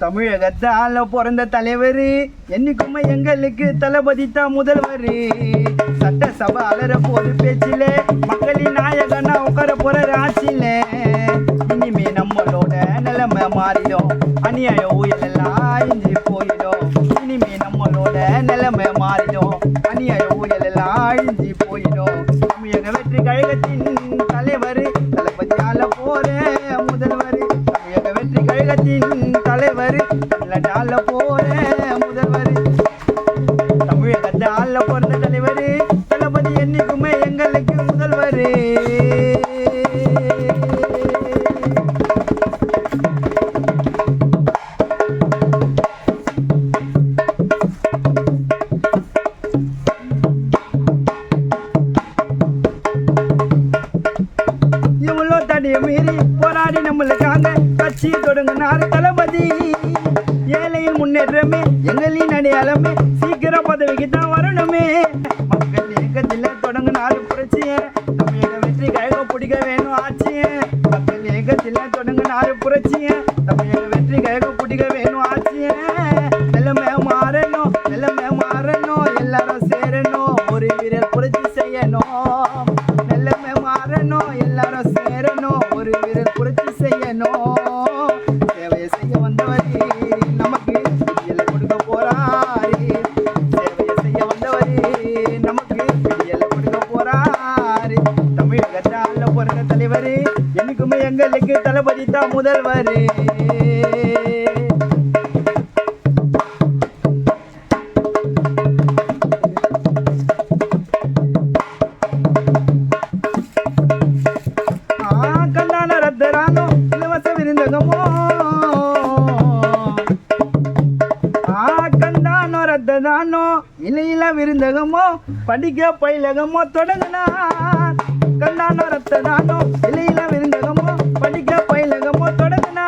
தமிழகத்தால பிறந்த தலைவர். என்னைக்குமே எங்களுக்கு தளபதி தான் முதல்வர். சட்டசபை அலற போது பேச்சில மக்களின் நாயகனா உட்கார போற ஆட்சியில. இனிமே நம்மளோட நிலைமை மாறிடும். அநியாய ஊழலெல்லாம் இஞ்சி போயிடும். இனிமே நம்மளோட நிலைமை மாறிடும். அநியாய ஊழலெல்லாம் இஞ்சி போயிடும். தமிழக வெற்றி கழகத்தின் தலைவர் தளபதியால போற முதல்வர். தமிழக வெற்றி கழகத்தின் தமிழ்நாட்டால போற முதல்வர். தமிழகத்தால பிறந்த தலைவர். தளபதி என்னைக்குமே எங்களுக்கு முதல்வர். இவ்வளோ மீறி போராடி நம்மளுக்காக கட்சி தொடங்கினார் தளபதி. ஏழையின் முன்னேற்றமே எங்களின் அடையாளமே சீக்கிரம் பதவிக்கு தான் வரணுமே. மக்கள் இயக்கத்தில் தொடங்கினாலும் புரட்சிய தமிழக வெற்றி கழகம் பிடிக்க வேணும் ஆட்சிய. மக்கள் இயக்கத்தில் தொடங்கினாலும் புரட்சிய தமிழக வெற்றி கழகம் பிடிக்க வேணும் ஆட்சிய. நிலைமை மாறணும் நிலைமை மாறணும் எல்லாரும் சேரணும் ஒரு வீரர் புரட்சி செய்யணும். நிலைமை மாறணும் எல்லாரும் சேரணும் நமக்கு விடியலை கொடுக்க போறாரு. தமிழகத்தால பிறந்த தலைவர் எனக்குமே எங்களுக்கு தளபதி தான் முதல்வர். ஆ கண்ணான விருந்தகமோ படிக்க பயிலகமோ தொடங்கினா கண்டானோ ரத்ததானோ இலையில விருந்தகமோ படிக்க பயிலகமோ தொடங்கினா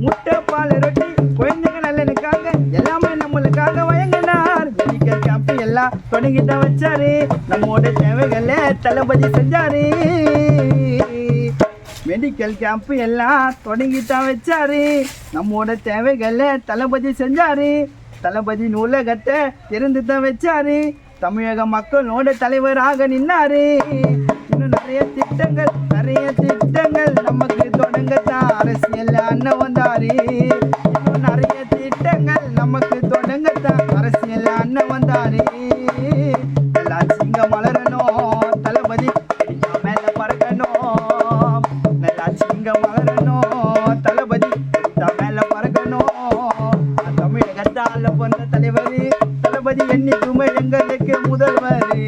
முட்டை பால் ரொட்டி குழந்தைங்க நல்லனுக்காக எல்லாமே நம்மளுக்காக வயங்கினார் மெடிக்கல் கேம்ப் எல்லாம் தொடங்கிட்ட வச்சாரு. நம்மோட தேவைகளை தளபதி செஞ்சாரு. மெடிக்கல் கேம்ப் எல்லாம் தொடங்கித்தான் வச்சாரு. நம்மோட தேவைகளை தளபதி செஞ்சாரு. தளபதி நூலகத்தை திறந்து தான் வச்சாரு. தமிழக மக்களோட தலைவராக நின்னாரு. இன்னும் நிறைய திட்டங்கள் நிறைய திட்டங்கள் நமக்கு தொடங்கத்தான். அரசியல் அண்ணன் வந்தாரு. இன்னும் நிறைய திட்டங்கள் நமக்கு தொடங்கத்தான். பெண்ணி துமை எங்களுக்கு முதல்வரே.